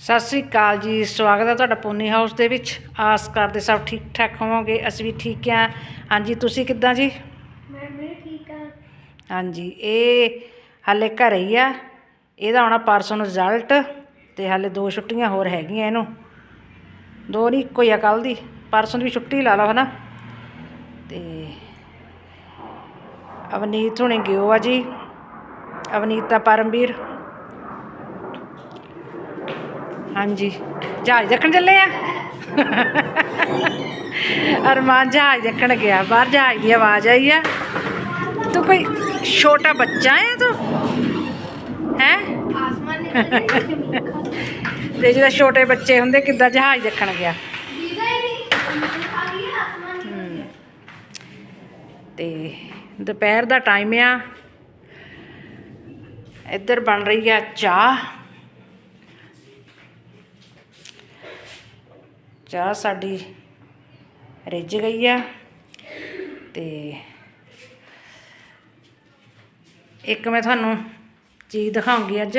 ਸਤਿ ਸ੍ਰੀ ਅਕਾਲ ਜੀ ਸਵਾਗਤ ਹੈ ਤੁਹਾਡਾ ਪੋਨੀ ਹਾਊਸ ਦੇ ਵਿੱਚ। ਆਸ ਕਰਦੇ ਸਭ ਠੀਕ ਠਾਕ ਹੋਵੋਗੇ ਅਸੀਂ ਵੀ ਠੀਕ ਹਾਂ। ਹਾਂਜੀ ਤੁਸੀਂ ਕਿੱਦਾਂ ਜੀ? ਮੈਂ ਵੀ ਠੀਕ ਹਾਂ। ਹਾਂਜੀ ਇਹ ਹਾਲੇ ਘਰੇ ਹੀ ਆ। ਇਹਦਾ ਆਉਣਾ ਪਰਸੋਂ ਨੂੰ ਰਿਜ਼ਲਟ ਤੇ ਹਾਲੇ ਦੋ ਛੁੱਟੀਆਂ ਹੋਰ ਹੈਗੀਆਂ ਇਹਨੂੰ। ਦੋ ਨਹੀਂ ਕੋਈ ਆ ਕੱਲ ਦੀ। ਪਰਸੋਂ ਦੀ ਵੀ ਛੁੱਟੀ ਲਾ ਲਓ ਹਨਾ। ਤੇ ਅਵਨੀਤ ਹੁਣੇ ਗਿਓ ਆ ਜੀ। ਅਵਨੀਤਾ ਪਰਮਵੀਰ। ਹਾਂਜੀ। ਜਹਾਜ਼ ਦੇਖਣ ਚੱਲੇ ਆ? ਅਰਮਾਨ, ਜਹਾਜ਼ ਦੇਖਣ ਗਿਆ। ਬਾਹਰ ਜਹਾਜ਼ ਦੀ ਆਵਾਜ਼ ਆਈ ਆ। ਤੂੰ ਕੋਈ ਛੋਟਾ ਬੱਚਾ ਹੈ ਤੂੰ? ਹੈ? ਆਸਮਾਨ ਤੇ ਜਿਹਦਾ ਛੋਟੇ ਬੱਚੇ ਹੁੰਦੇ ਕਿੱਦਾਂ ਜਹਾਜ਼ ਦੇਖਣ ਗਿਆ। ਦੀਦਾ ਤੇ ਦੁਪਹਿਰ ਦਾ ਟਾਈਮ ਆ। ਇੱਧਰ ਬਣ ਰਹੀ ਆ ਚਾਹ। ਚਾਹ ਸਾਡੀ ਰਿੱਝ ਗਈ ਆ ਤੇ ਇੱਕ ਮੈਂ ਤੁਹਾਨੂੰ ਚੀਜ਼ ਦਿਖਾਉਂਗੀ ਅੱਜ।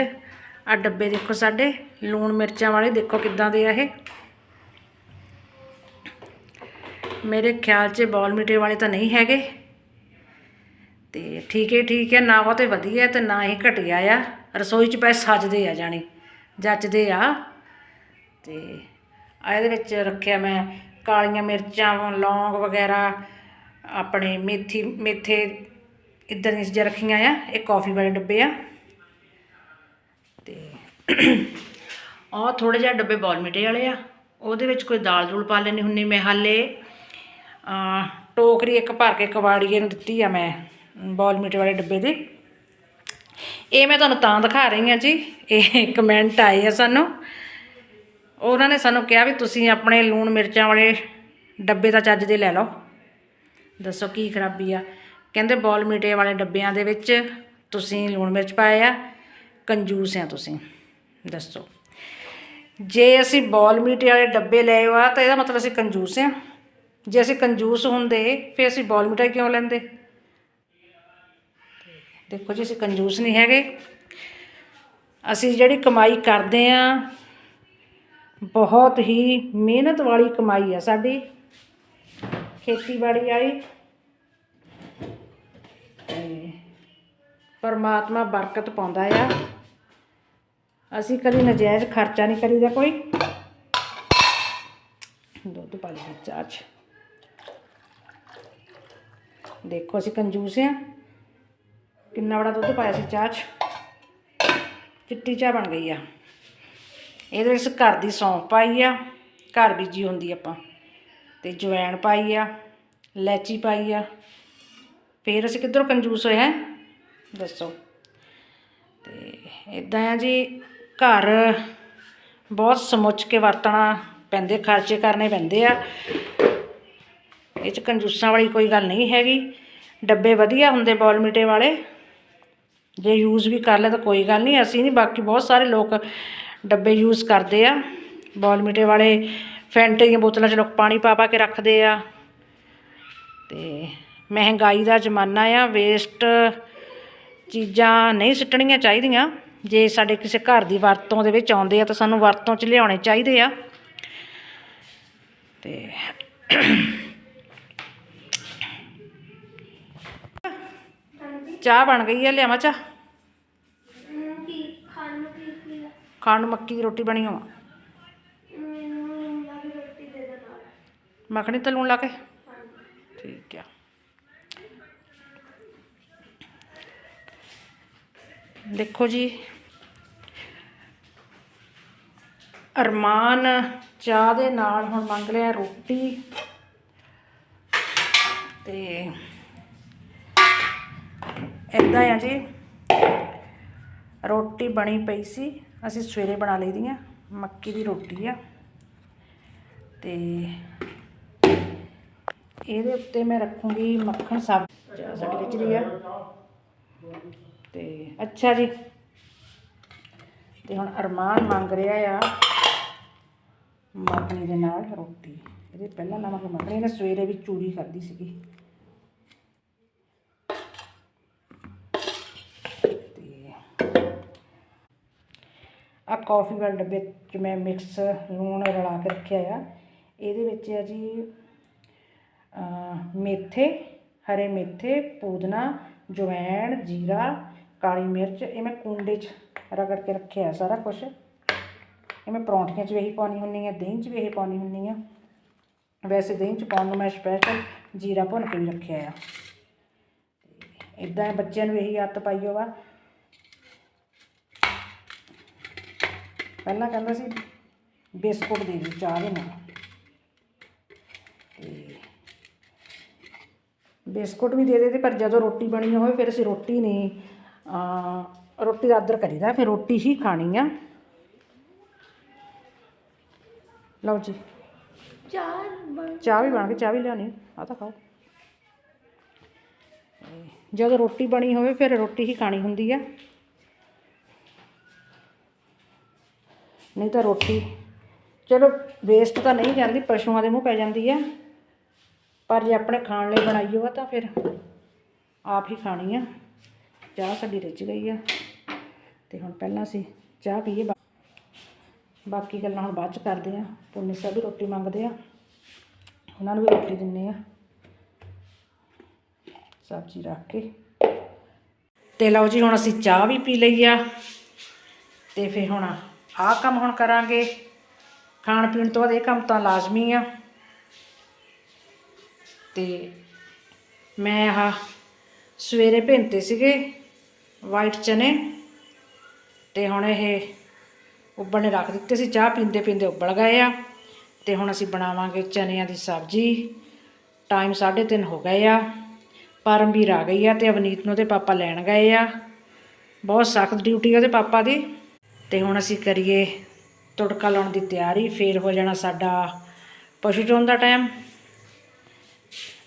ਆ ਡੱਬੇ ਦੇਖੋ ਸਾਡੇ, ਲੂਣ ਮਿਰਚਾਂ ਵਾਲੇ, ਦੇਖੋ ਕਿੱਦਾਂ ਦੇ ਆ ਇਹ। ਮੇਰੇ ਖਿਆਲ 'ਚ ਬੌਲ ਮੀਟੇ ਵਾਲੇ ਤਾਂ ਨਹੀਂ ਹੈਗੇ। ਤੇ ਠੀਕ ਹੈ ਠੀਕ ਹੈ ਨਾ ਉਹ ਬਹੁਤੇ ਵਧੀਆ ਤੇ ਨਾ ਹੀ ਘਟਿਆ ਆ। ਰਸੋਈ 'ਚ ਪੈ ਸੱਜਦੇ ਆ ਜਾਣੀ, ਜੱਚਦੇ ਆ। ਤੇ ਇਹਦੇ ਵਿੱਚ ਰੱਖਿਆ ਮੈਂ ਕਾਲੀਆਂ ਮਿਰਚਾਂ, ਲੌਂਗ ਵਗੈਰਾ, ਆਪਣੇ ਮੇਥੀ, ਮੇਥੇ, ਇਦਾਂ ਦੀਆਂ ਚੀਜ਼ਾਂ ਰੱਖੀਆਂ ਆ। ਇਹ ਕਾਫੀ ਵਾਲੇ ਡੱਬੇ ਆ। ਤੇ ਆਹ ਥੋੜੇ ਜਿਹਾ ਡੱਬੇ ਬੌਲ ਵਾਲੇ ਆ। ਉਹਦੇ ਵਿੱਚ ਕੋਈ ਦਾਲ ਦੂਲ ਪਾ ਲੈਣੀ ਹੁੰਨੀ ਮੈਂ ਹਾਲੇ। ਟੋਕਰੀ ਇੱਕ ਭਰ ਕੇ ਕਵਾੜੀਏ ਨੂੰ ਦਿੱਤੀ ਆ ਮੈਂ ਬੌਲ ਵਾਲੇ ਡੱਬੇ ਦੀ। ਇਹ ਮੈਂ ਤੁਹਾਨੂੰ ਤਾਂ ਦਿਖਾ ਰਹੀ ਹਾਂ ਜੀ। ਇਹ ਕਮੈਂਟ ਆਏ ਆ ਸਾਨੂੰ। ਉਹਨਾਂ ਨੇ ਸਾਨੂੰ ਕਿਹਾ ਵੀ ਤੁਸੀਂ ਆਪਣੇ ਲੂਣ ਮਿਰਚਾਂ ਵਾਲੇ ਡੱਬੇ ਤਾਂ ਚੱਜ ਦੇ ਲੈ ਲਓ। ਦੱਸੋ ਕੀ ਖਰਾਬੀ ਆ। ਕਹਿੰਦੇ ਬੋਲ ਮੀਟੇ ਵਾਲੇ ਡੱਬਿਆਂ ਦੇ ਵਿੱਚ ਤੁਸੀਂ ਲੂਣ ਮਿਰਚ ਪਾਏ ਆ, ਕੰਜੂਸ ਆ ਤੁਸੀਂ। ਦੱਸੋ। ਜੇ ਅਸੀਂ ਬੋਲ ਮੀਟੇ ਵਾਲੇ ਡੱਬੇ ਲਏ ਆ, ਤਾਂ ਇਹਦਾ ਮਤਲਬ ਅਸੀਂ ਕੰਜੂਸ ਆ। ਜੇ ਅਸੀਂ ਕੰਜੂਸ ਹੁੰਦੇ, ਫਿਰ ਅਸੀਂ ਬੌਲ ਮੀਟਾ ਕਿਉਂ ਲੈਂਦੇ? ਦੇਖੋ ਜੀ, ਅਸੀਂ ਕੰਜੂਸ ਨਹੀਂ ਹੈਗੇ। ਅਸੀਂ ਜਿਹੜੀ ਕਮਾਈ ਕਰਦੇ ਆ ਬਹੁਤ ਹੀ ਮਿਹਨਤ ਵਾਲੀ ਕਮਾਈ ਆ ਸਾਡੀ ਖੇਤੀਬਾੜੀ ਵਾਲੀ। ਤੇ ਪਰਮਾਤਮਾ ਬਰਕਤ ਪਾਉਂਦਾ ਆ। ਅਸੀਂ ਕਦੀ ਨਜਾਇਜ਼ ਖਰਚਾ ਨਹੀਂ ਕਰੀਦਾ ਕੋਈ। ਦੁੱਧ ਪਾ ਲਈ ਚਾਹ 'ਚ। ਦੇਖੋ ਅਸੀਂ ਕੰਜੂਸ ਆ। ਕਿੰਨਾ ਬੜਾ ਦੁੱਧ ਪਾਇਆ ਸੀ ਚਾਹ 'ਚ। ਚਿੱਟੀ ਚਾਹ ਬਣ ਗਈ ਆ। ਇਹਦੇ ਵਿੱਚ ਘਰ ਦੀ ਸੌਂਫ ਪਾਈ ਆ, ਘਰ ਬੀਜੀ ਹੁੰਦੀ ਆਪਾਂ। ਤੇ ਜਵੈਣ ਪਾਈ ਆ, ਲੈਚੀ ਪਾਈ ਆ। ਫੇਰ ਅਸੀਂ ਕਿੱਧਰੋਂ ਕੰਜੂਸ ਹੋਇਆ ਦੱਸੋ। ਤੇ ਇਦਾਂ ਆ ਜੀ, ਘਰ ਬਹੁਤ ਸਮੁੱਚ ਕੇ ਵਰਤਣਾ ਪੈਂਦੇ, ਖਰਚੇ ਕਰਨੇ ਪੈਂਦੇ ਆ। ਇਹ ਚ ਕੰਜੂਸਾਂ ਵਾਲੀ ਕੋਈ ਗੱਲ ਨਹੀਂ ਹੈਗੀ। ਡੱਬੇ ਵਧੀਆ ਹੁੰਦੇ ਬੌਲ ਵਾਲੇ। ਜੇ ਯੂਜ਼ ਵੀ ਕਰ ਲੈ ਤਾਂ ਕੋਈ ਗੱਲ ਨਹੀਂ, ਅਸੀਂ ਨਹੀਂ ਬਾਕੀ ਬਹੁਤ ਸਾਰੇ ਲੋਕ ਡੱਬੇ ਯੂਜ਼ ਕਰਦੇ ਆ। ਬੋਲਮੀਟੇ ਵਾਲੇ ਫੈਂਟੇ ਦੀਆਂ ਬੋਤਲਾਂ 'ਚ ਲੋਕ ਪਾਣੀ ਪਾ ਪਾ ਕੇ ਰੱਖਦੇ ਆ। ਤੇ ਮਹਿੰਗਾਈ ਦਾ ਜ਼ਮਾਨਾ ਆ ਵੇਸਟ ਚੀਜ਼ਾਂ ਨਹੀਂ ਸਿੱਟਣੀਆਂ ਚਾਹੀਦੀਆਂ। ਜੇ ਸਾਡੇ ਕਿਸੇ ਘਰ ਦੀ ਵਰਤੋਂ ਦੇ ਵਿੱਚ ਆਉਂਦੇ ਆ ਤਾਂ ਸਾਨੂੰ ਵਰਤੋਂ 'ਚ ਲਿਆਉਣੇ ਚਾਹੀਦੇ ਆ। ਤੇ ਚਾਹ ਬਣ ਗਈ ਆ, ਲਿਆਵਾਂ ਚਾਹ ਮੈਨੂੰ ਕੀ ਖਾਣ ਨੂੰ ਕੀ ਕੀ ਖਾਣ ਨੂੰ ਮੱਕੀ ਦੀ ਰੋਟੀ ਬਣੀ ਹੋਵਾ? ਮੱਖਣੀ ਤੇ ਲੂਣ ਲਾ ਕੇ? ਠੀਕ ਆ। ਦੇਖੋ ਜੀ, ਅਰਮਾਨ ਚਾਹ ਦੇ ਨਾਲ ਹੁਣ ਮੰਗ ਲਿਆ ਰੋਟੀ। ਤੇ ਇਦਾਂ ਆ ਜੀ, ਰੋਟੀ ਬਣੀ ਪਈ ਸੀ। ਅਸੀਂ ਸਵੇਰੇ ਬਣਾ ਲਈ ਦੀਆਂ, ਮੱਕੀ ਦੀ ਰੋਟੀ ਆ। ਤੇ ਇਹਦੇ ਉੱਤੇ ਮੈਂ ਰੱਖੂੰਗੀ ਮੱਖਣ ਸਭ ਚਾਹ ਸਾਡੀ ਵਿੱਚ ਦੀ ਆ। ਤੇ ਅੱਛਾ ਜੀ। ਤੇ ਹੁਣ ਅਰਮਾਨ ਮੰਗ ਰਿਹਾ ਆ ਮੱਖਣੀ ਦੇ ਨਾਲ ਰੋਟੀ। ਇਹਦੇ ਪਹਿਲਾਂ ਨਮਕ ਮੱਖਣੀ ਨੇ ਸਵੇਰੇ ਵੀ ਚੂਰੀ ਖਾਧੀ ਸੀਗੀ ਤੇ ਆ ਕਾਫੀ ਵਾਲੇ ਡੱਬੇ 'ਚ ਮੈਂ ਮਿਕਸ ਲੂਣ ਰਲਾ ਕੇ ਰੱਖਿਆ ਆ। ਇਹਦੇ ਵਿੱਚ ਆ ਜੀ ਮੇਥੇ, ਹਰੇ ਮੇਥੇ, ਪੂਦਨਾ, ਜਵੈਣ, ਜੀਰਾ, ਕਾਲੀ ਮਿਰਚ, ਇਹ ਮੈਂ ਕੁੰਡੇ 'ਚ ਰਗੜ ਕੇ ਰੱਖਿਆ ਹੈ ਸਾਰਾ ਕੁਝ ਇਹ ਮੈਂ ਪਰੌਂਠੀਆਂ 'ਚ ਵੀ ਇਹੀ ਪਾਉਣੀ ਹੁੰਦੀ ਆ, ਦਹੀਂ 'ਚ ਵੀ ਇਹੀ ਪਾਉਣੀ ਹੁੰਦੀ ਆ। ਵੈਸੇ ਦਹੀਂ 'ਚ ਪਾਉਣ ਨੂੰ ਮੈਂ ਸਪੈਸ਼ਲ ਜੀਰਾ ਭੁੰਨ ਕੇ ਵੀ ਰੱਖਿਆ ਆ। ਇਦਾਂ ਬੱਚਿਆਂ ਨੂੰ ਇਹੀ ਆਦਤ ਪਾਈਓ ਵਾ ਪਹਿਲਾਂ ਕਹਿੰਦਾ ਸੀ ਬਿਸਕੁਟ ਦੇ ਦਿਓ ਚਾਹ ਦੇ ਨਾਲ। ਤੇ ਬਿਸਕੁਟ ਵੀ ਦੇ ਦੇ ਤੇ ਪਰ ਜਦੋਂ ਰੋਟੀ ਬਣੀ ਹੋਵੇ ਫਿਰ ਅਸੀਂ ਰੋਟੀ ਨਹੀਂ ਰੋਟੀ ਦਾ ਆਦਰ ਕਰੀਦਾ ਫਿਰ ਰੋਟੀ ਹੀ ਖਾਣੀ ਆ। ਲਓ ਜੀ। ਚਾਹ ਵੀ ਬਣ ਗਈ ਚਾਹ ਵੀ ਲਿਆਉਣੀ ਆ ਤਾਂ ਖਾਓ। ਜਦੋਂ ਰੋਟੀ ਬਣੀ ਹੋਵੇ ਫਿਰ ਰੋਟੀ ਹੀ ਖਾਣੀ ਹੁੰਦੀ ਆ। ਨਹੀਂ ਤਾਂ ਰੋਟੀ। ਚਲੋ ਵੇਸਟ ਤਾਂ ਨਹੀਂ ਜਾਂਦੀ, ਪਸ਼ੂਆਂ ਦੇ ਮੂੰਹ ਪੈ ਜਾਂਦੀ ਆ। ਪਰ ਜੇ ਆਪਣੇ ਖਾਣ ਲਈ ਬਣਾਈ ਹੋਵੇ ਤਾਂ ਫਿਰ ਆਪ ਹੀ ਖਾਣੀ ਆ। ਚਾਹ ਸਾਡੀ ਰਿੱਝ ਗਈ ਆ। ਤੇ ਹੁਣ ਪਹਿਲਾਂ ਅਸੀਂ ਚਾਹ ਪੀਏ ਬਾਕੀ ਗੱਲਾਂ ਹੁਣ ਬਾਅਦ ਚ ਕਰਦੇ ਆ। ਪੁੰਨੀ ਸਾਹਿਬ ਵੀ ਰੋਟੀ ਮੰਗਦੇ ਆ। ਉਹਨਾਂ ਨੂੰ ਵੀ ਰੋਟੀ ਦਿੰਨੇ ਆ। ਸਬਜ਼ੀ ਰੱਖ ਕੇ। ਤੇ ਲਓ ਜੀ, ਹੁਣ ਅਸੀਂ ਚਾਹ ਵੀ ਪੀ ਲਈ ਆ। ਤੇ ਫਿਰ ਹੁਣ ਆਹ ਕੰਮ ਹੁਣ ਕਰਾਂਗੇ। ਖਾਣ ਪੀਣ ਤੋਂ ਬਾਅਦ ਇਹ ਕੰਮ ਤਾਂ ਲਾਜ਼ਮੀ ਆ। ਤੇ ਮੈਂ ਆਹ ਸਵੇਰੇ ਭਿੰਤੇ ਸੀਗੇ ਵਾਈਟ ਚਨੇ। ਤੇ ਹੁਣ ਇਹ ਉਬਲਣੇ ਰੱਖ ਦਿੱਤੇ ਸੀ, ਚਾਹ ਪੀਂਦੇ ਪੀਂਦੇ ਉਬਲ ਗਏ ਆ। ਤੇ ਹੁਣ ਅਸੀਂ ਬਣਾਵਾਂਗੇ ਚਨਿਆਂ ਦੀ ਸਬਜ਼ੀ। ਟਾਈਮ 3:30 ਹੋ ਗਏ ਆ। ਪਰਮਵੀਰ ਆ ਗਈ ਆ ਤੇ ਅਵਨੀਤ ਨੂੰ ਤੇ ਪਾਪਾ ਲੈਣ ਗਏ ਆ। ਬਹੁਤ ਸਖਤ ਡਿਊਟੀ ਆ ਉਹਦੇ ਪਾਪਾ ਦੀ। ਤੇ ਹੁਣ ਅਸੀਂ ਕਰੀਏ ਤੜਕਾ ਲਾਉਣ ਦੀ ਤਿਆਰੀ, ਫੇਰ ਹੋ ਜਾਣਾ ਸਾਡਾ ਪਸ਼ੂ ਚੋਣ ਦਾ ਟਾਈਮ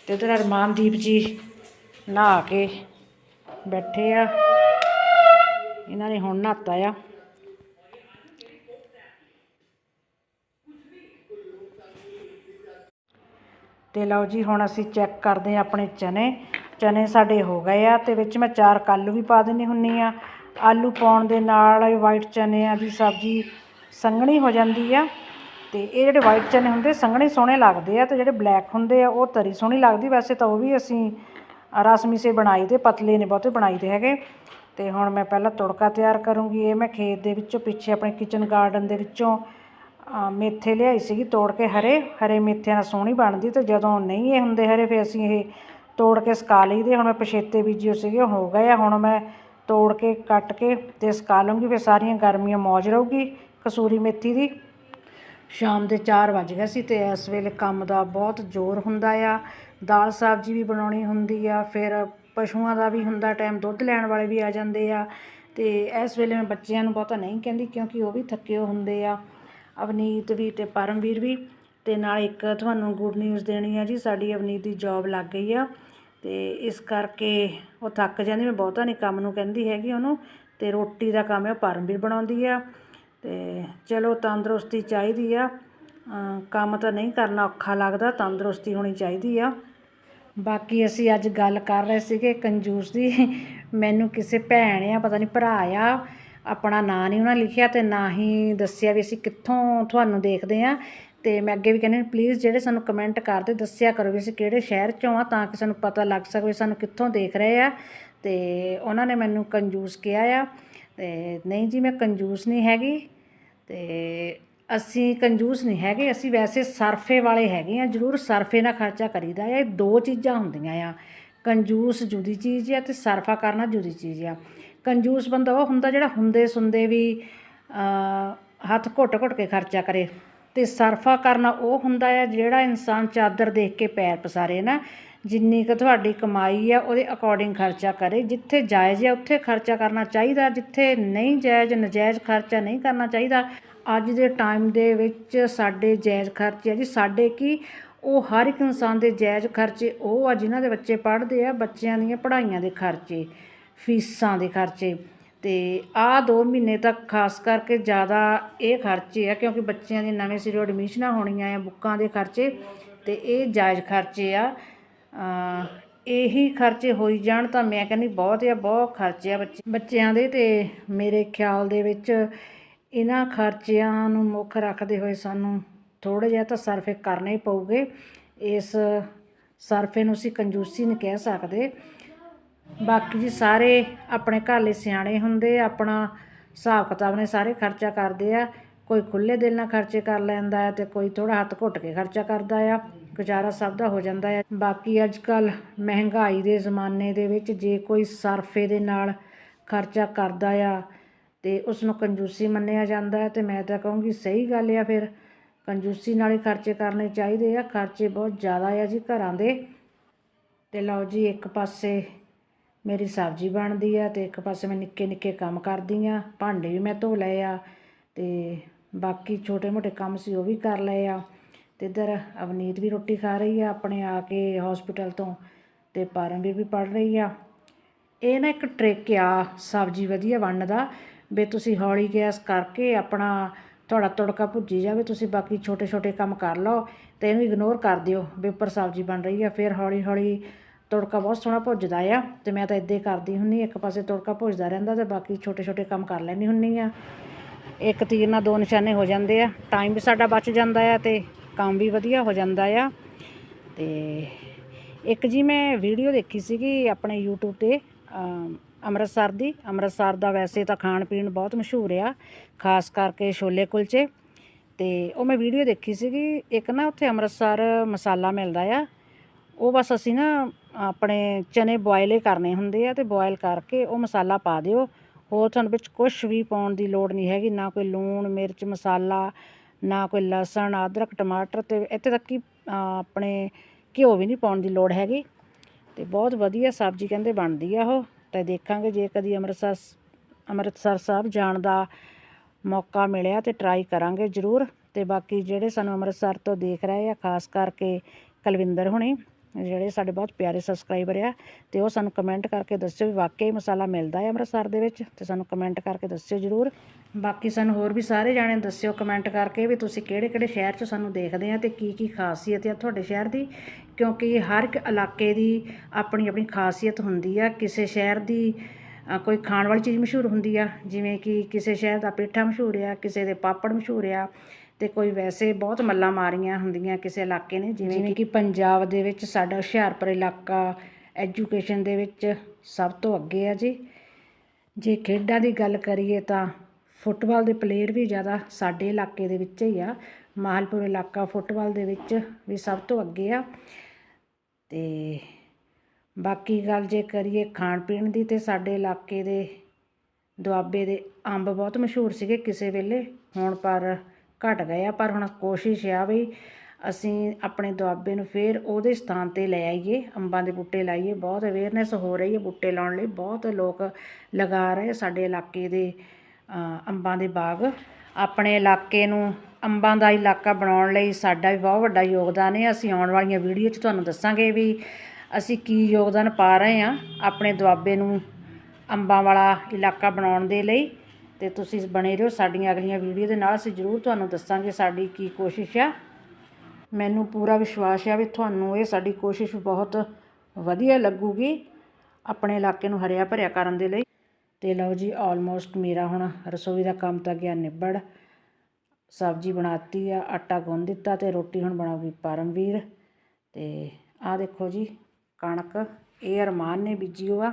ਤੇ ਉਧਰ ਅਰਮਾਨਦੀਪ ਜੀ ਨਹਾ ਕੇ ਬੈਠੇ ਆ। ਇਹਨਾਂ ਨੇ ਹੁਣ ਨਹਾਤਾ ਆ। ਤੇ ਲਓ ਜੀ, ਹੁਣ ਅਸੀਂ ਚੈੱਕ ਕਰਦੇ ਹਾਂ ਆਪਣੇ ਚਨੇ। ਚਨੇ ਸਾਡੇ ਹੋ ਗਏ ਆ ਤੇ ਵਿੱਚ ਮੈਂ ਚਾਰ ਕੱਲੂ ਵੀ ਪਾ ਦਿੰਦੀ ਹੁੰਨੀ ਆ। ਆਲੂ ਪਾਉਣ ਦੇ ਨਾਲ ਵਾਈਟ ਚਨਿਆਂ ਦੀ ਸਬਜ਼ੀ ਸੰਘਣੀ ਹੋ ਜਾਂਦੀ ਆ। ਤੇ ਇਹ ਜਿਹੜੇ ਵਾਈਟ ਚਨੇ ਹੁੰਦੇ, ਸੰਘਣੇ ਸੋਹਣੇ ਲੱਗਦੇ ਆ ਤੇ ਜਿਹੜੇ ਬਲੈਕ ਹੁੰਦੇ ਆ, ਉਹ ਤਰੀ ਸੋਹਣੀ ਲੱਗਦੀ। ਵੈਸੇ ਤਾਂ ਉਹ ਵੀ ਅਸੀਂ ਰਸਮੀ ਸੇ ਬਣਾਈ ਦੇ, ਪਤਲੇ ਨੇ ਬਹੁਤੇ ਬਣਾਈ ਦੇ ਹੈਗੇ। ਤੇ ਹੁਣ ਮੈਂ ਪਹਿਲਾਂ ਤੜਕਾ ਤਿਆਰ ਕਰੂੰਗੀ। ਇਹ ਮੈਂ ਖੇਤ ਦੇ ਵਿੱਚੋਂ ਪਿੱਛੇ ਆਪਣੇ ਕਿਚਨ ਗਾਰਡਨ ਦੇ ਵਿੱਚੋਂ ਮੇਥੇ ਲਿਆਈ ਸੀਗੀ ਤੋੜ ਕੇ ਹਰੇ। ਹਰੇ ਮੇਥਿਆਂ ਨਾਲ ਸੋਹਣੀ ਬਣਦੀ ਤੇ ਜਦੋਂ ਨਹੀਂ ਇਹ ਹੁੰਦੇ ਹਰੇ, ਫਿਰ ਅਸੀਂ ਇਹ ਤੋੜ ਕੇ ਸੁਕਾ ਲਈਦੇ। ਹੁਣ ਮੈਂ ਪਛੇਤੇ ਬੀਜੇ ਹੋਏ ਸੀਗੇ ਹੋ ਗਏ ਆ। ਹੁਣ ਮੈਂ ਤੋੜ ਕੇ, ਕੱਟ ਕੇ ਤੇ ਸੁਕਾ ਲੂੰਗੀ ਫਿਰ ਸਾਰੀਆਂ ਗਰਮੀਆਂ ਮੌਜ ਰਹੂਗੀ ਕਸੂਰੀ ਮੇਥੀ ਦੀ। ਸ਼ਾਮ ਦੇ 4 ਵਜ ਗਏ ਸੀ ਤੇ ਇਸ ਵੇਲੇ ਕੰਮ ਦਾ ਬਹੁਤ ਜ਼ੋਰ ਹੁੰਦਾ ਆ। ਦਾਲ ਸਬਜ਼ੀ ਵੀ ਬਣਾਉਣੀ ਹੁੰਦੀ ਆ, ਫਿਰ ਪਸ਼ੂਆਂ ਦਾ ਵੀ ਹੁੰਦਾ, ਟਾਈਮ ਦੁੱਧ ਲੈਣ ਵਾਲੇ ਵੀ ਆ ਜਾਂਦੇ ਆ। ਤੇ ਇਸ ਵੇਲੇ ਮੈਂ ਬੱਚਿਆਂ ਨੂੰ ਬਹੁਤਾ ਨਹੀਂ ਕਹਿੰਦੀ, ਕਿਉਂਕਿ ਉਹ ਵੀ ਥੱਕੇ ਹੁੰਦੇ ਆ। ਅਵਨੀਤ ਵੀ ਤੇ ਪਰਮਵੀਰ ਵੀ। ਤੇ ਨਾਲ ਇੱਕ ਤੁਹਾਨੂੰ ਗੁੱਡ ਨਿਊਜ਼ ਦੇਣੀ ਆ ਜੀ, ਸਾਡੀ ਅਵਨੀਤ ਦੀ ਜੌਬ ਲੱਗ ਗਈ ਆ। ਅਤੇ ਇਸ ਕਰਕੇ ਉਹ ਥੱਕ ਜਾਂਦੀ, ਮੈਂ ਬਹੁਤਾ ਨਹੀਂ ਕੰਮ ਨੂੰ ਕਹਿੰਦੀ ਹੈਗੀ ਉਹਨੂੰ ਅਤੇ ਰੋਟੀ ਦਾ ਕੰਮ ਹੈ, ਉਹ ਪਰਮਵੀਰ ਬਣਾਉਂਦੀ ਆ ਅਤੇ ਚਲੋ ਤੰਦਰੁਸਤੀ ਚਾਹੀਦੀ ਆ ਕੰਮ ਤਾਂ ਨਹੀਂ ਕਰਨਾ ਔਖਾ ਲੱਗਦਾ, ਤੰਦਰੁਸਤੀ ਹੋਣੀ ਚਾਹੀਦੀ ਆ। ਬਾਕੀ ਅਸੀਂ ਅੱਜ ਗੱਲ ਕਰ ਰਹੇ ਸੀਗੇ ਕੰਜੂਸ ਦੀ, ਮੈਨੂੰ ਕਿਸੇ ਭੈਣ ਆ, ਪਤਾ ਨਹੀਂ ਭਰਾ ਆ, ਆਪਣਾ ਨਾਂ ਨਹੀਂ ਉਹਨਾਂ ਲਿਖਿਆ ਤੇ ਨਾ ਹੀ ਦੱਸਿਆ ਵੀ ਅਸੀਂ ਕਿੱਥੋਂ ਤੁਹਾਨੂੰ ਦੇਖਦੇ ਆ ਤੇ ਮੈਂ ਅੱਗੇ ਵੀ ਕਹਿੰਦੀ ਪਲੀਜ਼ ਜਿਹੜੇ ਸਾਨੂੰ ਕਮੈਂਟ ਕਰਦੇ ਦੱਸਿਆ ਕਰੋ ਵੀ ਅਸੀਂ ਕਿਹੜੇ ਸ਼ਹਿਰ ਚੋਂ ਆ ਤਾਂ ਕਿ ਸਾਨੂੰ ਪਤਾ ਲੱਗ ਸਕੇ ਸਾਨੂੰ ਕਿੱਥੋਂ ਦੇਖ ਰਹੇ ਆ। ਤੇ ਉਹਨਾਂ ਨੇ ਮੈਨੂੰ ਕੰਜੂਸ ਕਿਹਾ ਆ। ਤੇ ਨਹੀਂ ਜੀ, ਮੈਂ ਕੰਜੂਸ ਨਹੀਂ ਹੈਗੀ। ਤੇ ਅਸੀਂ ਕੰਜੂਸ ਨਹੀਂ ਹੈਗੇ, ਅਸੀਂ ਵੈਸੇ ਸਰਫੇ ਵਾਲੇ ਹੈਗੇ ਆ, ਜ਼ਰੂਰ ਸਰਫੇ ਨਾਲ ਖਰਚਾ ਕਰੀਦਾ ਆ। ਇਹ ਦੋ ਚੀਜ਼ਾਂ ਹੁੰਦੀਆਂ ਆ। ਕੰਜੂਸ ਜੁਦੀ ਚੀਜ਼ ਆ ਤੇ ਸਰਫਾ ਕਰਨਾ ਜੁਦੀ ਚੀਜ਼ ਆ। ਕੰਜੂਸ ਬੰਦਾ ਉਹ ਹੁੰਦਾ ਜਿਹੜਾ ਹੁੰਦੇ ਸੁੰਦੇ ਵੀ ਹੱਥ ਘੁੱਟ ਘੁੱਟ ਕੇ ਖਰਚਾ ਕਰੇ। ਅਤੇ ਸਰਫਾ ਕਰਨਾ ਉਹ ਹੁੰਦਾ ਆ ਜਿਹੜਾ ਇਨਸਾਨ ਚਾਦਰ ਦੇਖ ਕੇ ਪੈਰ ਪਸਾਰੇ ਨਾ, ਜਿੰਨੀ ਕੁ ਤੁਹਾਡੀ ਕਮਾਈ ਆ ਉਹਦੇ ਅਕੋਰਡਿੰਗ ਖਰਚਾ ਕਰੇ, ਜਿੱਥੇ ਜਾਇਜ਼ ਆ ਉੱਥੇ ਖਰਚਾ ਕਰਨਾ ਚਾਹੀਦਾ, ਜਿੱਥੇ ਨਹੀਂ ਜਾਇਜ਼, ਨਜਾਇਜ਼ ਖਰਚਾ ਨਹੀਂ ਕਰਨਾ ਚਾਹੀਦਾ। ਅੱਜ ਦੇ ਟਾਈਮ ਦੇ ਵਿੱਚ ਸਾਡੇ ਜਾਇਜ਼ ਖਰਚੇ ਆ ਜੀ, ਸਾਡੇ ਕੀ ਉਹ ਹਰ ਇੱਕ ਇਨਸਾਨ ਦੇ ਜਾਇਜ਼ ਖਰਚੇ, ਉਹ ਆ ਜਿਨ੍ਹਾਂ ਦੇ ਬੱਚੇ ਪੜ੍ਹਦੇ ਆ, ਬੱਚਿਆਂ ਦੀਆਂ ਪੜ੍ਹਾਈਆਂ ਦੇ ਖਰਚੇ, ਫੀਸਾਂ ਦੇ ਖਰਚੇ। ਅਤੇ ਆਹ ਦੋ ਮਹੀਨੇ ਤੱਕ ਖਾਸ ਕਰਕੇ ਜ਼ਿਆਦਾ ਇਹ ਖਰਚੇ ਆ, ਕਿਉਂਕਿ ਬੱਚਿਆਂ ਦੀ ਨਵੇਂ ਸਿਰੋਂ ਐਡਮਿਸ਼ਨਾਂ ਹੋਣੀਆਂ ਆ, ਬੁੱਕਾਂ ਦੇ ਖਰਚੇ ਅਤੇ ਇਹ ਜਾਇਜ਼ ਖਰਚੇ ਆ। ਇਹੀ ਖਰਚੇ ਹੋਈ ਜਾਣ ਤਾਂ ਮੈਂ ਕਹਿੰਦੀ ਬਹੁਤ ਆ, ਬਹੁਤ ਖਰਚੇ ਆ ਬੱਚੇ, ਬੱਚਿਆਂ ਦੇ ਅਤੇ ਮੇਰੇ ਖਿਆਲ ਦੇ ਵਿੱਚ ਇਹਨਾਂ ਖਰਚਿਆਂ ਨੂੰ ਮੁੱਖ ਰੱਖਦੇ ਹੋਏ ਸਾਨੂੰ ਥੋੜ੍ਹਾ ਜਿਹਾ ਤਾਂ ਸਰਫੇ ਕਰਨੇ ਹੀ ਪਊਗੇ। ਇਸ ਸਰਫੇ ਨੂੰ ਅਸੀਂ ਕੰਜੂਸੀ ਨਹੀਂ ਕਹਿ ਸਕਦੇ। ਬਾਕੀ ਜੀ ਸਾਰੇ ਆਪਣੇ ਘਰ ਲਈ ਸਿਆਣੇ ਹੁੰਦੇ ਆਪਣਾ ਹਿਸਾਬ ਕਿਤਾਬ ਨੇ ਸਾਰੇ ਖਰਚਾ ਕਰਦੇ ਆ। ਕੋਈ ਖੁੱਲੇ ਦਿਲ ਨਾਲ ਖਰਚੇ ਕਰ ਲੈਂਦਾ ਹੈ ਤੇ ਕੋਈ ਥੋੜਾ ਹੱਥ ਘੁੱਟ ਕੇ ਖਰਚਾ ਕਰਦਾ ਆ। ਗੁਜ਼ਾਰਾ ਸਭ ਦਾ ਹੋ ਜਾਂਦਾ ਹੈ ਬਾਕੀ ਅੱਜ ਕੱਲ ਮਹਿੰਗਾਈ ਦੇ ਜ਼ਮਾਨੇ ਦੇ ਵਿੱਚ ਜੇ ਕੋਈ ਸਰਫੇ ਦੇ ਨਾਲ ਖਰਚਾ ਕਰਦਾ ਆ ਤੇ ਉਸ ਨੂੰ ਕੰਜੂਸੀ ਮੰਨਿਆ ਜਾਂਦਾ ਹੈ ਤੇ ਮੈਂ ਤਾਂ ਕਹੂੰਗੀ ਸਹੀ ਗੱਲ ਆ ਫਿਰ। ਕੰਜੂਸੀ ਨਾਲ ਹੀ ਖਰਚੇ ਕਰਨੇ ਚਾਹੀਦੇ ਆ। ਖਰਚੇ ਬਹੁਤ ਜ਼ਿਆਦਾ ਆ ਜੀ ਘਰਾਂ ਦੇ। ਤੇ ਲਓ ਜੀ ਇੱਕ ਪਾਸੇ ਮੇਰੀ ਸਬਜ਼ੀ ਬਣਦੀ ਆ ਅਤੇ ਇੱਕ ਪਾਸੇ ਮੈਂ ਨਿੱਕੇ ਨਿੱਕੇ ਕੰਮ ਕਰਦੀ ਹਾਂ ਭਾਂਡੇ ਵੀ ਮੈਂ ਧੋ ਲਏ ਆ ਅਤੇ ਬਾਕੀ ਛੋਟੇ ਮੋਟੇ ਕੰਮ ਸੀ ਉਹ ਵੀ ਕਰ ਲਏ ਆ। ਅਤੇ ਇੱਧਰ ਅਵਨੀਤ ਵੀ ਰੋਟੀ ਖਾ ਰਹੀ ਆ ਆਪਣੇ ਆ ਕੇ ਹਸਪੀਟਲ ਤੋਂ ਅਤੇ ਪਰਮਵੀਰ ਵੀ ਪੜ ਰਹੀ ਆ। ਇਹ ਨਾ ਇੱਕ ਟ੍ਰਿਕ ਆ ਸਬਜ਼ੀ ਵਧੀਆ ਬਣਨ ਦਾ ਵੀ ਤੁਸੀਂ ਹੌਲੀ ਗੈਸ ਕਰਕੇ ਆਪਣਾ ਤੁਹਾਡਾ ਤੜਕਾ ਭੁੱਜੀ ਜਾਵੇ, ਤੁਸੀਂ ਬਾਕੀ ਛੋਟੇ ਛੋਟੇ ਕੰਮ ਕਰ ਲਓ ਤੇ ਇਹਨੂੰ ਇਗਨੋਰ ਕਰ ਦਿਓ ਵੀ ਉੱਪਰ ਸਬਜ਼ੀ ਬਣ ਰਹੀ ਆ, ਫਿਰ ਹੌਲੀ ਹੌਲੀ ਤੜਕਾ ਬਹੁਤ ਸੋਹਣਾ ਭੁੱਜਦਾ ਆ ਤੇ ਮੈਂ ਤਾਂ ਇਦਾਂ ਹੀ ਕਰਦੀ ਹੁੰਨੀ ਇੱਕ ਪਾਸੇ ਤੜਕਾ ਭੁੱਜਦਾ ਰਹਿੰਦਾ ਤੇ ਬਾਕੀ ਛੋਟੇ ਛੋਟੇ ਕੰਮ ਕਰ ਲੈਂਦੀ ਹੁੰਨੀ ਆ। ਇੱਕ ਤੀਰ ਨਾਲ ਦੋ ਨਿਸ਼ਾਨੇ ਹੋ ਜਾਂਦੇ ਆ ਟਾਈਮ ਵੀ ਸਾਡਾ ਬਚ ਜਾਂਦਾ ਆ ਤੇ ਕੰਮ ਵੀ ਵਧੀਆ ਹੋ ਜਾਂਦਾ ਆ। ਤੇ ਇੱਕ ਜੀ ਮੈਂ ਵੀਡੀਓ ਦੇਖੀ ਸੀਗੀ ਆਪਣੇ YouTube ਤੇ ਅੰਮ੍ਰਿਤਸਰ ਦੀ। ਅੰਮ੍ਰਿਤਸਰ ਦਾ ਵੈਸੇ ਤਾਂ ਖਾਣ ਪੀਣ ਬਹੁਤ ਮਸ਼ਹੂਰ ਆ, ਖਾਸ ਕਰਕੇ ਛੋਲੇ ਕੁਲਚੇ। ਤੇ ਉਹ ਮੈਂ ਵੀਡੀਓ ਦੇਖੀ ਸੀਗੀ, ਇੱਕ ਨਾ ਉੱਥੇ ਅੰਮ੍ਰਿਤਸਰ ਮਸਾਲਾ ਮਿਲਦਾ ਆ, ਉਹ ਬਸ ਅਸੀਂ ਨਾ ਆਪਣੇ ਚਨੇ ਬੋਇਲ ਹੀ ਕਰਨੇ ਹੁੰਦੇ ਆ ਤੇ ਬੋਇਲ ਕਰਕੇ ਉਹ ਮਸਾਲਾ ਪਾ ਦਿਓ। ਹੋਰ ਤੁਹਾਨੂੰ ਵਿੱਚ ਕੁਝ ਵੀ ਪਾਉਣ ਦੀ ਲੋੜ ਨਹੀਂ ਹੈਗੀ, ਨਾ ਕੋਈ ਲੂਣ, ਮਿਰਚ, ਮਸਾਲਾ, ਨਾ ਕੋਈ ਲਸਣ, ਅਦਰਕ, ਟਮਾਟਰ ਤੇ ਇੱਥੇ ਤੱਕ ਕਿ ਆਪਣੇ ਘਿਓ ਵੀ ਨਹੀਂ ਪਾਉਣ ਦੀ ਲੋੜ ਹੈਗੀ। ਤੇ ਬਹੁਤ ਵਧੀਆ ਸਬਜ਼ੀ ਕਹਿੰਦੇ ਬਣਦੀ ਆ ਉਹ। ਤੇ ਦੇਖਾਂਗੇ ਜੇ ਕਦੀ ਅੰਮ੍ਰਿਤਸਰ ਅੰਮ੍ਰਿਤਸਰ ਸਾਹਿਬ ਜਾਣ ਦਾ ਮੌਕਾ ਮਿਲਿਆ ਤੇ ਟਰਾਈ ਕਰਾਂਗੇ ਜ਼ਰੂਰ। ਤੇ ਬਾਕੀ ਜਿਹੜੇ ਸਾਨੂੰ ਅੰਮ੍ਰਿਤਸਰ ਤੋਂ ਦੇਖ ਰਹੇ ਆ, ਖਾਸ ਕਰਕੇ ਕੁਲਵਿੰਦਰ ਹੁਣੇ ਜਿਹੜੇ ਸਾਡੇ ਬਹੁਤ ਪਿਆਰੇ ਸਬਸਕ੍ਰਾਈਬਰ ਆ, ਤੇ ਉਹ ਸਾਨੂੰ ਕਮੈਂਟ ਕਰਕੇ ਦੱਸਿਓ ਵੀ ਵਾਕਈ ਮਸਾਲਾ ਮਿਲਦਾ ਹੈ ਅੰਮ੍ਰਿਤਸਰ ਦੇ ਵਿੱਚ, ਤੇ ਸਾਨੂੰ ਕਮੈਂਟ ਕਰਕੇ ਦੱਸਿਓ ਜ਼ਰੂਰ। ਬਾਕੀ ਸਾਨੂੰ ਹੋਰ ਵੀ ਸਾਰੇ ਜਾਣੇ ਦੱਸਿਓ ਕਮੈਂਟ ਕਰਕੇ ਵੀ ਤੁਸੀਂ ਕਿਹੜੇ ਕਿਹੜੇ ਸ਼ਹਿਰ 'ਚ ਸਾਨੂੰ ਦੇਖਦੇ ਆ ਤੇ ਕੀ ਕੀ ਖਾਸੀਅਤ ਆ ਤੁਹਾਡੇ ਸ਼ਹਿਰ ਦੀ, ਕਿਉਂਕਿ ਹਰ ਇੱਕ ਇਲਾਕੇ ਦੀ ਆਪਣੀ ਆਪਣੀ ਖਾਸੀਅਤ ਹੁੰਦੀ ਆ। ਕਿਸੇ ਸ਼ਹਿਰ ਦੀ ਕੋਈ ਖਾਣ ਵਾਲੀ ਚੀਜ਼ ਮਸ਼ਹੂਰ ਹੁੰਦੀ ਆ, ਜਿਵੇਂ ਕਿ ਕਿਸੇ ਸ਼ਹਿਰ ਦਾ ਪੇਠਾ ਮਸ਼ਹੂਰ ਆ, ਕਿਸੇ ਦੇ ਪਾਪੜ ਮਸ਼ਹੂਰ ਆ ਤੇ ਕੋਈ ਵੈਸੇ ਬਹੁਤ ਮੱਲਾਂ ਮਾਰੀਆਂ ਹੁੰਦੀਆਂ ਕਿਸੇ ਇਲਾਕੇ ਨੇ ਜਿਵੇਂ ਕਿ ਪੰਜਾਬ ਦੇ ਵਿੱਚ ਸਾਡਾ ਹੁਸ਼ਿਆਰਪੁਰ ਇਲਾਕਾ ਐਜੂਕੇਸ਼ਨ ਦੇ ਵਿੱਚ ਸਭ ਤੋਂ ਅੱਗੇ ਆ ਜੀ। ਜੇ ਖੇਡਾਂ ਦੀ ਗੱਲ ਕਰੀਏ ਤਾਂ ਫੁੱਟਬਾਲ ਦੇ ਪਲੇਅਰ ਵੀ ਜ਼ਿਆਦਾ ਸਾਡੇ ਇਲਾਕੇ ਦੇ ਵਿੱਚ ਹੀ ਆ। ਮਾਹਲਪੁਰ ਇਲਾਕਾ ਫੁੱਟਬਾਲ ਦੇ ਵਿੱਚ ਵੀ ਸਭ ਤੋਂ ਅੱਗੇ ਆ। ਤੇ ਬਾਕੀ ਗੱਲ ਜੇ ਕਰੀਏ ਖਾਣ ਪੀਣ ਦੀ ਤੇ ਸਾਡੇ ਇਲਾਕੇ ਦੇ ਦੁਆਬੇ ਦੇ ਅੰਬ ਬਹੁਤ ਮਸ਼ਹੂਰ ਸੀਗੇ ਕਿਸੇ ਵੇਲੇ ਹੁਣ ਪਰ ਘਟ ਗਏ ਆ, ਪਰ ਹੁਣ ਕੋਸ਼ਿਸ਼ ਆ ਵੀ ਅਸੀਂ ਆਪਣੇ ਦੁਆਬੇ ਨੂੰ ਫੇਰ ਉਹਦੇ ਸਥਾਨ ਤੇ ਲੈ ਆਈਏ, ਅੰਬਾਂ ਦੇ ਬੂਟੇ ਲਾਈਏ, ਬਹੁਤ ਅਵੇਅਰਨੈਸ ਹੋ ਰਹੀ ਹੈ ਬੂਟੇ ਲਾਉਣ ਲਈ, ਬਹੁਤ ਲੋਕ ਲਗਾ ਰਹੇ ਸਾਡੇ ਇਲਾਕੇ ਦੇ ਅੰਬਾਂ ਦੇ ਬਾਗ। ਆਪਣੇ ਇਲਾਕੇ ਨੂੰ ਅੰਬਾਂ ਦਾ ਇਲਾਕਾ ਬਣਾਉਣ ਲਈ ਸਾਡਾ ਵੀ ਬਹੁਤ ਵੱਡਾ ਯੋਗਦਾਨ ਹੈ। ਅਸੀਂ ਆਉਣ ਵਾਲੀਆਂ ਵੀਡੀਓ 'ਚ ਤੁਹਾਨੂੰ ਦੱਸਾਂਗੇ ਵੀ ਅਸੀਂ ਕੀ ਯੋਗਦਾਨ ਪਾ ਰਹੇ ਹਾਂ ਆਪਣੇ ਦੁਆਬੇ ਨੂੰ ਅੰਬਾਂ ਵਾਲਾ ਇਲਾਕਾ ਬਣਾਉਣ ਦੇ ਲਈ। ਤੇ ਤੁਸੀਂ ਬਣੇ ਰਹੋ ਸਾਡੀਆਂ ਅਗਲੀਆਂ ਵੀਡੀਓ ਦੇ ਨਾਲ। ਅਸੀਂ ਜ਼ਰੂਰ ਤੁਹਾਨੂੰ ਦੱਸਾਂਗੇ ਸਾਡੀ ਕੀ ਕੋਸ਼ਿਸ਼ ਆ। ਮੈਨੂੰ ਪੂਰਾ ਵਿਸ਼ਵਾਸ ਆ ਵੀ ਤੁਹਾਨੂੰ ਇਹ ਸਾਡੀ ਕੋਸ਼ਿਸ਼ ਬਹੁਤ ਵਧੀਆ ਲੱਗੂਗੀ ਆਪਣੇ ਇਲਾਕੇ ਨੂੰ ਹਰਿਆ ਭਰਿਆ ਕਰਨ ਦੇ ਲਈ। ਤੇ ਲਓ ਜੀ ਆਲਮੋਸਟ ਮੇਰਾ ਹੁਣ ਰਸੋਈ ਦਾ ਕੰਮ ਤਾਂ ਗਿਆ ਨਿਬੜ। ਸਬਜ਼ੀ ਬਣਾਤੀ ਆ, ਆਟਾ ਗੁੰਨ ਦਿੱਤਾ ਤੇ ਰੋਟੀ ਹੁਣ ਬਣਾਉਗੀ ਪਰਮਵੀਰ। ਤੇ ਆਹ ਦੇਖੋ ਜੀ, ਕਣਕ, ਇਹ ਅਰਮਾਨ ਨੇ ਬੀਜੀ ਹੋਆ।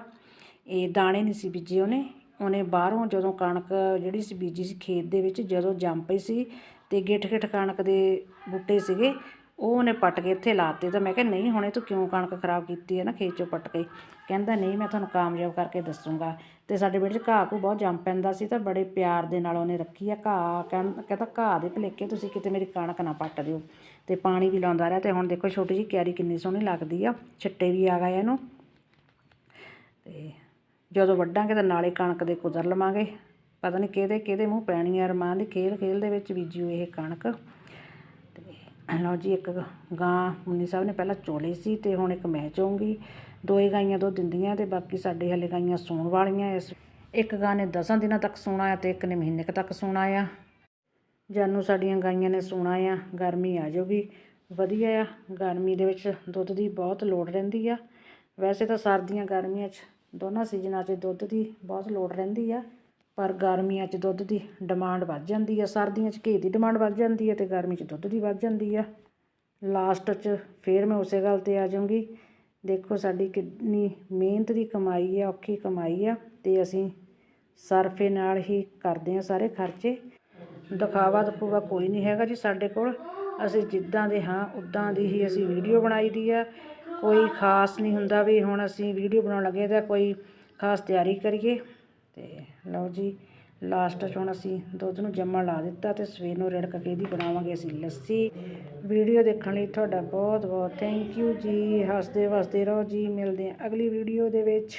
ਇਹ ਦਾਣੇ ਨਹੀਂ ਸੀ ਬੀਜੇ ਉਹਨੇ। ਉਹਨੇ ਬਾਹਰੋਂ ਜਦੋਂ ਕਣਕ ਜਿਹੜੀ ਸੀ ਬੀਜੀ ਸੀ ਖੇਤ ਦੇ ਵਿੱਚ, ਜਦੋਂ ਜੰਮ ਪਈ ਸੀ ਤੇ ਗਿੱਠ ਗਿੱਠ ਕਣਕ ਦੇ ਬੂਟੇ ਸੀਗੇ, ਉਹ ਉਹਨੇ ਪੱਟ ਕੇ ਇੱਥੇ ਲਾਤੇ ਤਾਂ ਮੈਂ ਕਿਹਾ, ਨਹੀਂ ਹੁਣੇ ਤੂੰ ਕਿਉਂ ਕਣਕ ਖਰਾਬ ਕੀਤੀ ਹੈ ਨਾ, ਖੇਤ ਚੋਂ ਪੱਟ ਕੇ? ਕਹਿੰਦਾ, ਨਹੀਂ, ਮੈਂ ਤੁਹਾਨੂੰ ਕਾਮਯਾਬ ਕਰਕੇ ਦੱਸੂਗਾ। ਤੇ ਸਾਡੇ ਵਿਹੜੇ 'ਚ ਘਾਹ ਕੋ ਬਹੁਤ ਜੰਮ ਪੈਂਦਾ ਸੀ, ਤਾਂ ਬੜੇ ਪਿਆਰ ਦੇ ਨਾਲ ਉਹਨੇ ਰੱਖੀ ਆ ਘਾਹ। ਕਹਿੰ- ਕਹਿੰਦਾ, ਘਾਹ ਦੇ ਭਲੇਕੇ ਤੁਸੀਂ ਕਿਤੇ ਮੇਰੀ ਕਣਕ ਨਾ ਪੱਟ ਦਿਓ। ਤੇ ਪਾਣੀ ਵੀ ਲਾਉਂਦਾ ਰਿਹਾ ਤੇ ਹੁਣ ਦੇਖੋ, ਛੋਟੀ ਜਿਹੀ ਕਿਆਰੀ ਕਿੰਨੀ ਸੋਹਣੀ ਲੱਗਦੀ ਆ। ਛਿੱਟੇ ਵੀ ਆ ਗਏ ਇਹਨੂੰ। ਤੇ ਜਦੋਂ ਵੱਢਾਂਗੇ ਤਾਂ ਨਾਲੇ ਕਣਕ ਦੇ ਕੁਦਰ ਲਵਾਂਗੇ। ਪਤਾ ਨਹੀਂ ਕਿਹਦੇ ਕਿਹਦੇ ਮੂੰਹ ਪੈਣੀ ਆ ਅਰਮਾਨ ਦੀ, ਖੇਲ ਖੇਲ ਦੇ ਵਿੱਚ ਬੀਜੀ ਹੋਈ ਇਹ ਕਣਕ। ਤੇ ਲਓ ਜੀ ਇੱਕ ਗਾਂ ਮੁੰਨੀ ਸਾਹਿਬ ਨੇ ਪਹਿਲਾਂ ਚੋਲੀ ਸੀ ਤੇ ਹੁਣ ਇੱਕ ਮੈਂ ਚੋਂਗੀ। ਦੋਏ ਗਾਈਆਂ ਦੁੱਧ ਦਿੰਦੀਆਂ ਤੇ ਬਾਕੀ ਸਾਡੇ ਹਲੇ ਗਾਈਆਂ ਸੌਣ ਵਾਲੀਆਂ ਇਸ ਇੱਕ ਗਾਂ ਨੇ 10 ਦਿਨਾਂ ਤੱਕ ਸੂਣਾ ਆ ਤੇ ਇੱਕ ਨੇ ਮਹੀਨੇ ਕੁ ਤੱਕ ਸੂਣਾ ਆ। ਜਾਨੂੰ ਸਾਡੀਆਂ ਗਾਈਆਂ ਨੇ ਸੂਣਾ ਆ, ਗਰਮੀ ਆ ਜਾਊਗੀ। ਵਧੀਆ ਆ, ਗਰਮੀ ਦੇ ਵਿੱਚ ਦੁੱਧ ਦੀ ਬਹੁਤ ਲੋੜ ਰਹਿੰਦੀ ਆ। ਵੈਸੇ ਤਾਂ ਸਰਦੀਆਂ ਗਰਮੀਆਂ 'ਚ ਦੋਨਾਂ ਸੀਜ਼ਨਾਂ 'ਚ ਦੁੱਧ ਦੀ ਬਹੁਤ ਲੋੜ ਰਹਿੰਦੀ ਆ, ਪਰ ਗਰਮੀਆਂ 'ਚ ਦੁੱਧ ਦੀ ਡਿਮਾਂਡ ਵੱਧ ਜਾਂਦੀ ਆ, ਸਰਦੀਆਂ 'ਚ ਘੀ ਦੀ ਡਿਮਾਂਡ ਵੱਧ ਜਾਂਦੀ ਹੈ ਤੇ ਗਰਮੀ 'ਚ ਦੁੱਧ ਦੀ ਵੱਧ ਜਾਂਦੀ ਆ। ਲਾਸਟ 'ਚ ਫੇਰ ਮੈਂ ਉਸੇ ਗੱਲ ਤੇ ਆ ਜਾਊਂਗੀ। ਦੇਖੋ ਸਾਡੀ ਕਿੰਨੀ ਮਿਹਨਤ ਦੀ ਕਮਾਈ ਆ, ਔਖੀ ਕਮਾਈ ਆ ਤੇ ਅਸੀਂ ਸਰਫੇ ਨਾਲ ਹੀ ਕਰਦੇ ਆ ਸਾਰੇ ਖਰਚੇ। ਦਿਖਾਵਾ ਦਖੂਵਾ ਕੋਈ ਨਹੀਂ ਹੈਗਾ ਜੀ ਸਾਡੇ ਕੋਲ। ਅਸੀਂ ਜਿੱਦਾਂ ਦੇ ਹਾਂ, ਉਦਾਂ ਦੀ ਹੀ ਅਸੀਂ ਵੀਡੀਓ ਬਣਾਈ ਦੀ ਆ। ਕੋਈ ਖਾਸ ਨਹੀਂ ਹੁੰਦਾ ਵੀ ਹੁਣ ਅਸੀਂ ਵੀਡੀਓ ਬਣਾਉਣ ਲੱਗੇ ਤਾਂ ਕੋਈ ਖਾਸ ਤਿਆਰੀ ਕਰੀਏ। ਤੇ ਲਓ ਜੀ ਲਾਸਟ 'ਚ ਹੁਣ ਅਸੀਂ ਦੁੱਧ ਨੂੰ ਜੰਮਣ ਲਾ ਦਿੱਤਾ ਤੇ ਸਵੇਰ ਨੂੰ ਰਿੜਕ ਕੇ ਇਹਦੀ ਬਣਾਵਾਂਗੇ ਅਸੀਂ ਲੱਸੀ। ਵੀਡੀਓ ਦੇਖਣ ਲਈ ਤੁਹਾਡਾ ਬਹੁਤ ਬਹੁਤ ਥੈਂਕ ਯੂ ਜੀ। ਹੱਸਦੇ ਵਸਦੇ ਰਹੋ ਜੀ। ਮਿਲਦੇ ਹਾਂ ਅਗਲੀ ਵੀਡੀਓ ਦੇ ਵਿੱਚ।